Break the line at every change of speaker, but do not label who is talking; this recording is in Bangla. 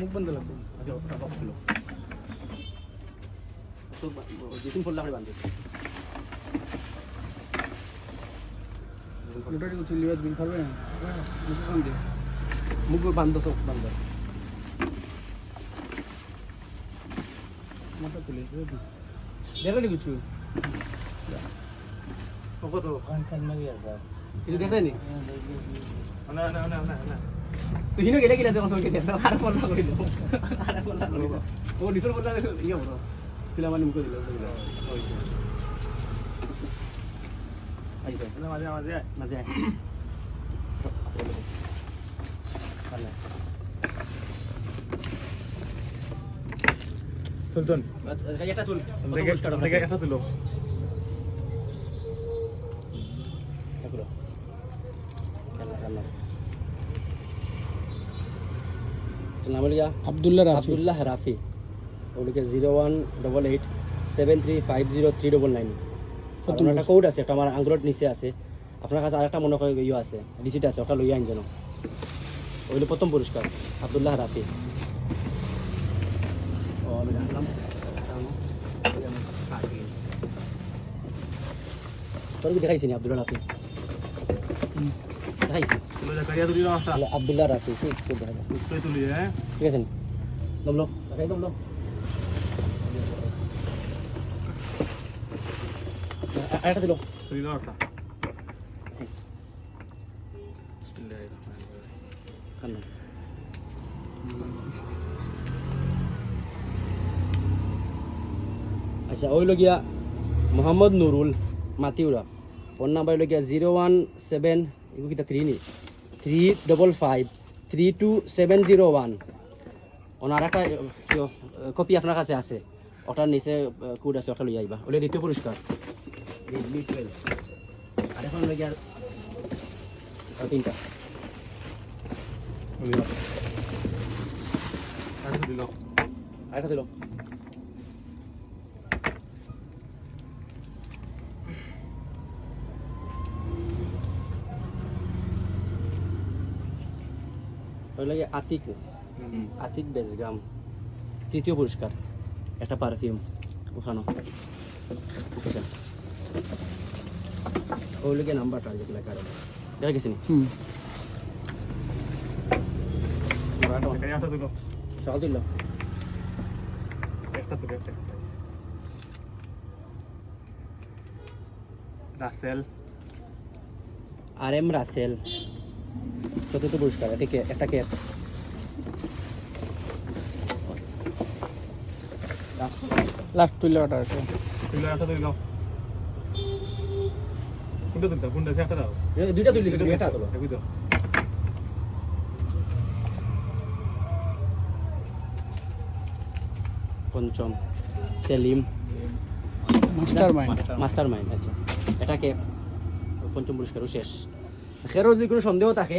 मुख बंद लग अच्छा बॉक्स
লোটারি কিছু লিবার দিন পারবে মুখ
বান্ধ সব বান্ধ।
মাথা তুলে দেখো কিছু?
কত
কান কান মারি আর
কিছু দেখলেনি
না? না না না না
আর পড়লা করে দেবো ও নিচুর ইয়ে দিল। আইসা
মাঝে মাঝে
মাঝে আয়।
সুলতান
আচ্ছা, একটা তুল কত
দেখে
পুরস্কার আমরা
দেখে
পেয়েছি?
একটা তুলো
এগুলো। খেলা, খেলা। তোর নাম হলো গিয়া?
আব্দুল্লাহ
আব্দুল্লাহ রাফি ওগুলোকে zero one double eight seven three five zero three double nine আপনার একটা কোড আছে একটা আমার আঙ্গুলের নিচে আছে। আপনার কাছে আরেকটা মনে হয় ইয়ে আছে রিসিট আছে ওটা লইয়া আইন ওইগুলো প্রথম পুরস্কার আব্দুল্লাহ রাফি। ও আমি রাখলাম তোর কি দেখাইছি আব্দুল্লাহ রাফি? দেখাইছি তাহলে আব্দুল্লাহ রাফি ঠিক
হ্যাঁ।
আছে দমলো দেখাই দমলো আরেকটা দিল
তুলি না আসা
আচ্ছা ওই লগিয়া মোহাম্মদ নুরুল মাতিউরা ওর নাম্বার হইল গিয়া জিরো ওয়ান সেভেন এগুলো কিটা থ্রি নি three double five three two seven zero one ওনার একটা কপি আপনার কাছে আছে ওটার নিচে কোড আছে ওটা লই আইবা ওলে দ্বিতীয় পুরস্কার রেডমি টুয়েলভ আর এখন লই আর তিনটা
তুলি না আরেকটা দিল
আরেকটা দিল ওই আতিক আতিক বেজগ্রাম তৃতীয় পুরস্কার একটা পারফিউম ওখানো ওকে ওই লোকে নাম্বারটা যেগুলো কারণ। দেখা গেছি নি?
হুম।
সকাল দিল
একটা তুলি একটা রাসেল।
আর এম রাসেল। চতুর্থ পুরস্কার এটা কে? একটা কে?
লাস্ট তুলে ওটা তুলে একটা তুলি কোনটা তুলতে কোনটা একটা দাও
দুইটা তুলিস দুইটা তোলো পঞ্চম Salim.
Master mind
master mind আচ্ছা। এটাকে পঞ্চম পুরস্কারও শেষ। খেরও যদি কোনো সন্দেহ থাকে